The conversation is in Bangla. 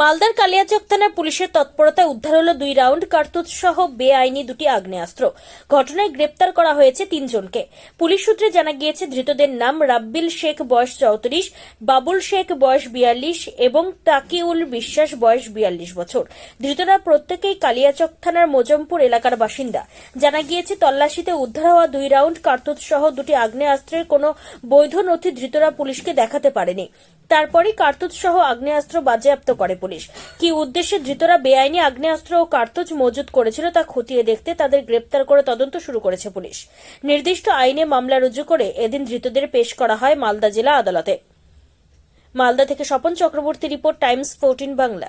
মালদার কালিয়াচক থানার পুলিশের তৎপরতায় উদ্ধার হলো দুই রাউন্ড কার্তুজ সহ বেআইনি দুটি আগ্নেয়াস্ত্র। ঘটনায় গ্রেপ্তার করা হয়েছে তিনজনকে। পুলিশ সূত্রে জানা গিয়েছে, ধৃতদের নাম রাব্বিল শেখ, বয়স চৌত্রিশ, বাবুল শেখ, বয়স বিয়াল্লিশ এবং তাকিউল বিশ্বাস, বয়স বিয়াল্লিশ বছর। ধৃতরা প্রত্যেকেই কালিয়াচক থানার মোজমপুর এলাকার বাসিন্দা। জানা গিয়েছে, তল্লাশিতে উদ্ধার হওয়া দুই রাউন্ড কার্তুজ সহ দুটি আগ্নেয়াস্ত্রের কোনো বৈধ নথি ধৃতরা পুলিশকে দেখাতে পারেনি। তারপরই কার্তুজ সহ আগ্নেয়াস্ত্র বাজেয়াপ্ত করে পুলিশ। কি উদ্দেশ্যে ধৃতরা বেআইনি আগ্নেয়াস্ত্র ও কার্তুজ মজুত করেছিল তা খতিয়ে দেখতে তাদের গ্রেপ্তার করে তদন্ত শুরু করেছে পুলিশ। নির্দিষ্ট আইনে মামলা রুজু করে এদিন ধৃতদের পেশ করা হয় মালদা জেলা আদালতে। মালদা থেকে Swapan Chakraborty report, Times fourteen, Bangla.